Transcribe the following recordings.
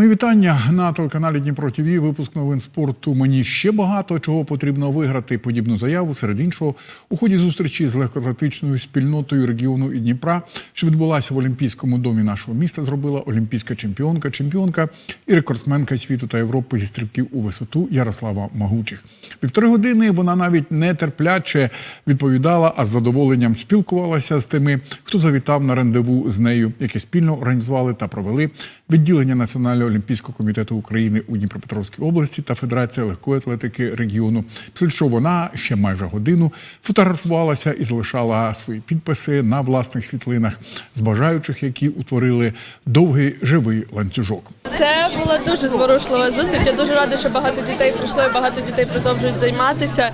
Мої вітання на телеканалі Дніпро ТВ. Випуск новин спорту. Мені ще багато чого потрібно виграти. Подібну заяву серед іншого у ході зустрічі з легкоатлетичною спільнотою регіону і Дніпра, що відбулася в Олімпійському домі нашого міста. Зробила олімпійська чемпіонка, чемпіонка і рекордсменка світу та Європи зі стрибків у висоту Ярослава Магучих. Півтори години вона навіть нетерпляче відповідала, а з задоволенням спілкувалася з тими, хто завітав на рандеву з нею, яке спільно організували та провели відділення Національного олімпійського комітету України у Дніпропетровській області та Федерація легкої атлетики регіону. Після чого вона ще майже годину фотографувалася і залишала свої підписи на власних світлинах з бажаючих, які утворили довгий живий ланцюжок. Це була дуже зворушлива зустріч. Я дуже рада, що багато дітей прийшло і багато дітей продовжують займатися.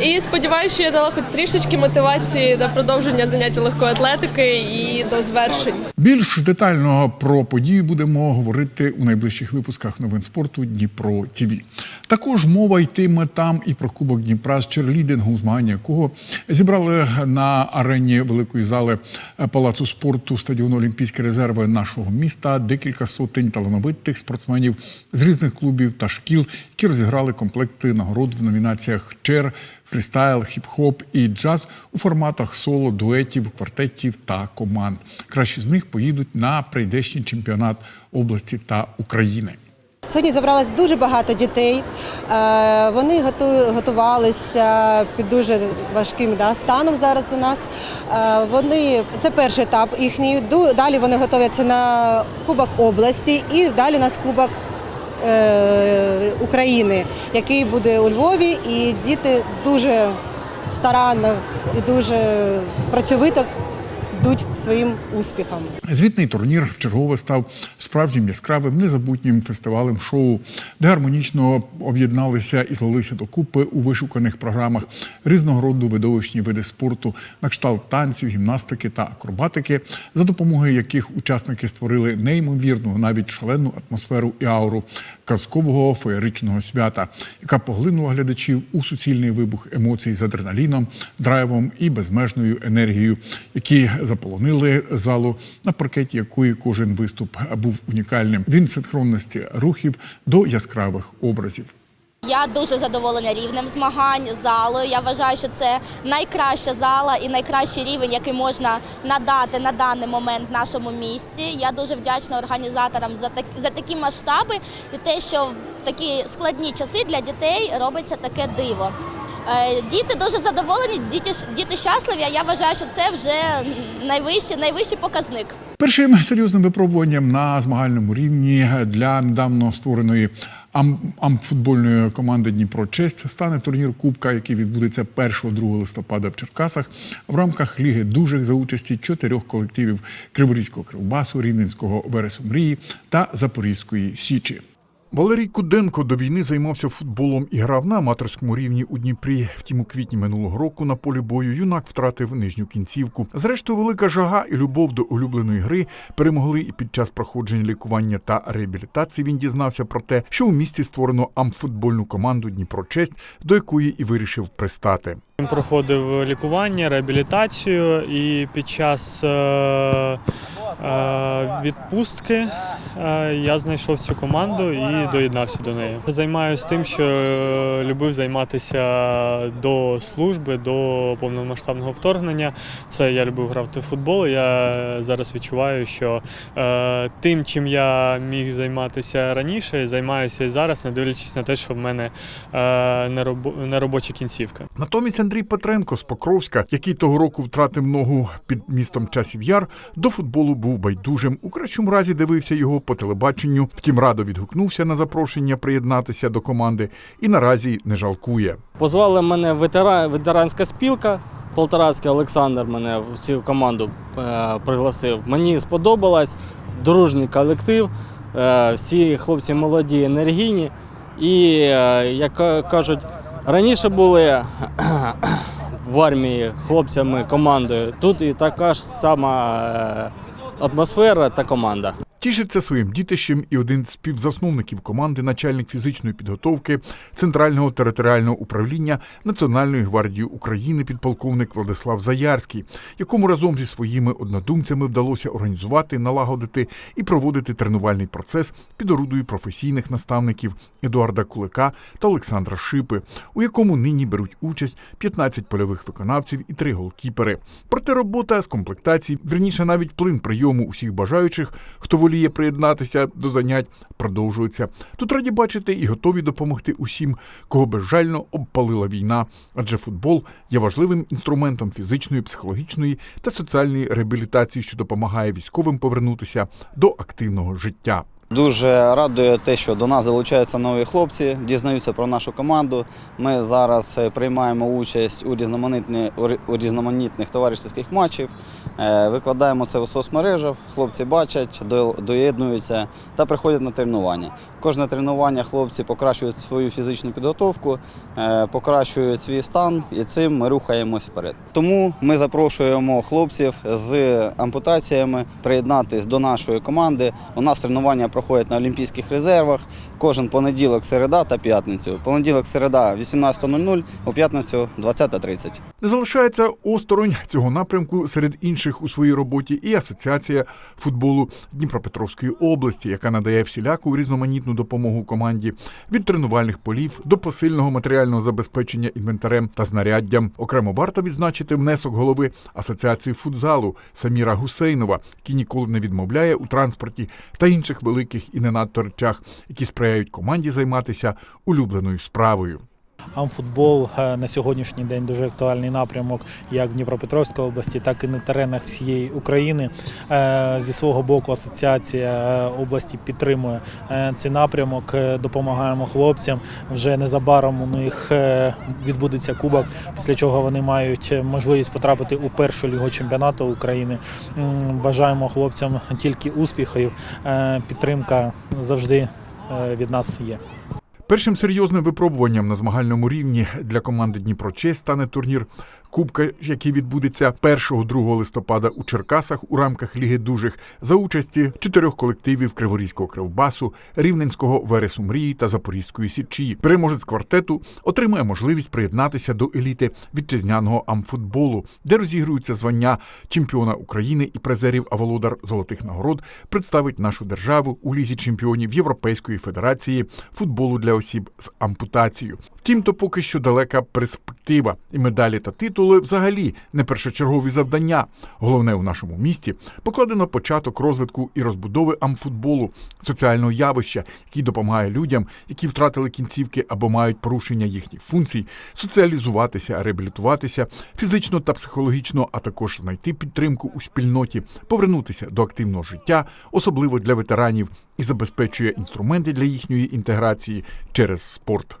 І сподіваюся, що я дала хоч трішечки мотивації на продовження заняття легкої атлетики і до звершень. Більш детально про подію будемо говорити у найближчих випусках новин спорту Дніпро ТІВІ. Також мова йтиме там і про Кубок Дніпра з черлідингу, змагання якого зібрали на арені великої зали палацу спорту стадіону Олімпійські резерви нашого міста декілька сотень талановитих спортсменів з різних клубів та шкіл, які розіграли комплекти нагород в номінаціях чер, фрістайл, хіп-хоп і джаз у форматах соло, дуетів, квартетів та команд. Кращі з них поїдуть на прийдешній чемпіонат області та України. Сьогодні зібралось дуже багато дітей. Е, Вони готувалися під дуже важким да, станом зараз у нас. Е, Вони це перший етап їхній. Далі вони готуються на Кубок області і далі у нас Кубок України, який буде у Львові. І діти дуже старанно і дуже працьовито йдуть своїм успіхом. Звітний турнір вчергове став справжнім яскравим, незабутнім фестивалем шоу, де гармонічно об'єдналися і злилися докупи у вишуканих програмах різного роду видовищні види спорту, на кшталт танців, гімнастики та акробатики, за допомогою яких учасники створили неймовірну, навіть шалену атмосферу і ауру казкового феєричного свята, яка поглинула глядачів у суцільний вибух емоцій з адреналіном, драйвом і безмежною енергією, які заполонили залу, на паркеті якої кожен виступ був унікальним. Він синхронності рухів до яскравих образів. Я дуже задоволена рівнем змагань залою. Я вважаю, що це найкраща зала і найкращий рівень, який можна надати на даний момент в нашому місті. Я дуже вдячна організаторам за так за такі масштаби і те, що в такі складні часи для дітей робиться таке диво. Е, Діти дуже задоволені, діти діти щасливі. а Я вважаю, що це вже найвищий, найвищий показник. Першим серйозним випробуванням на змагальному рівні для недавно створеної ам- амфутбольної команди Дніпро Честь стане турнір Кубка, який відбудеться 1-2 листопада в Черкасах в рамках Ліги дужих за участі чотирьох колективів Криворізького Кривбасу, Рівненського Вересу Мрії та Запорізької Січі. Валерій Куденко до війни займався футболом і грав на аматорському рівні у Дніпрі. Втім, у квітні минулого року на полі бою юнак втратив нижню кінцівку. Зрештою, велика жага і любов до улюбленої гри перемогли і під час проходження лікування та реабілітації він дізнався про те, що у місті створено амфутбольну команду Дніпро Честь, до якої і вирішив пристати. Він проходив лікування, реабілітацію і під час е, е, відпустки е, я знайшов цю команду і доєднався до неї. Займаюся тим, що любив займатися до служби, до повномасштабного вторгнення. Це я любив грати в футбол. Я зараз відчуваю, що тим, чим я міг займатися раніше, займаюся і зараз, не дивлячись на те, що в мене е, неробо- неробоча кінцівка. Натомість Андрій Петренко з Покровська, який того року втратив ногу під містом Часів Яр, до футболу був байдужим. У кращому разі дивився його по телебаченню. Втім, радо відгукнувся на запрошення приєднатися до команди і наразі не жалкує. Позвали мене ветера... ветеранська спілка. Полторацький Олександр мене в цю команду е, пригласив. Мені сподобалось, дружній колектив, е, всі хлопці молоді, енергійні. І, е, як кажуть, раніше були в армії хлопцями командою. Тут і така ж сама е, атмосфера та команда. Тішиться своїм дітищем і один з співзасновників команди, начальник фізичної підготовки Центрального територіального управління Національної гвардії України, підполковник Владислав Заярський, якому разом зі своїми однодумцями вдалося організувати, налагодити і проводити тренувальний процес під орудою професійних наставників Едуарда Кулика та Олександра Шипи, у якому нині беруть участь 15 польових виконавців і 3 голкіпери. Проте робота з комплектації, верніше навіть плин прийому усіх бажаючих, хто воліє приєднатися до занять, продовжується. Тут раді бачити і готові допомогти усім, кого безжально обпалила війна, адже футбол є важливим інструментом фізичної, психологічної та соціальної реабілітації, що допомагає військовим повернутися до активного життя. Дуже радує те, що до нас залучаються нові хлопці, дізнаються про нашу команду. Ми зараз е, приймаємо участь у різноманітних, у різноманітних товаришських матчів, викладаємо це в соцмережах, хлопці бачать, до- доєднуються та приходять на тренування. Кожне тренування хлопці покращують свою фізичну підготовку, е, покращують свій стан і цим ми рухаємось вперед. Тому ми запрошуємо хлопців з ампутаціями приєднатись до нашої команди. У нас тренування проходять на Олімпійських резервах кожен понеділок, середа та п'ятницю. Понеділок, середа 18.00, у п'ятницю 20.30. Не залишається осторонь цього напрямку серед інших у своїй роботі і Асоціація футболу Дніпропетровської області, яка надає всіляку різноманітну допомогу команді від тренувальних полів до посильного матеріального забезпечення інвентарем та знаряддям. Окремо варто відзначити внесок голови Асоціації футзалу Саміра Гусейнова, який ніколи не відмовляє у транспорті та інших великих і не надто речах, які сприяють команді займатися улюбленою справою. Амфутбол е, на сьогоднішній день дуже актуальний напрямок як в Дніпропетровській області, так і на теренах всієї України. Е, Зі свого боку асоціація е, області підтримує цей напрямок. Допомагаємо хлопцям. Вже незабаром у них відбудеться кубок, після чого вони мають можливість потрапити у першу лігу чемпіонату України. Бажаємо хлопцям тільки успіхів. Підтримка завжди від нас є. Першим серйозним випробуванням на змагальному рівні для команди Дніпрочесть стане турнір Кубка, який відбудеться 1-2 листопада у Черкасах у рамках Ліги дужих за участі чотирьох колективів Криворізького кривбасу, Рівненського Вересу Мрії та Запорізької Січі. Переможець квартету отримає можливість приєднатися до еліти вітчизняного амфутболу, де розігруються звання чемпіона України і призерів, а володар золотих нагород представить нашу державу у лізі чемпіонів Європейської федерації футболу для осіб з ампутацією. Втім, то поки що далека перспектива, і медалі та титули взагалі не першочергові завдання. Головне у нашому місті покладено початок розвитку і розбудови амфутболу, соціального явища, який допомагає людям, які втратили кінцівки або мають порушення їхніх функцій, соціалізуватися, реабілітуватися фізично та психологічно, а також знайти підтримку у спільноті, повернутися до активного життя, особливо для ветеранів, і забезпечує інструменти для їхньої інтеграції через спорт.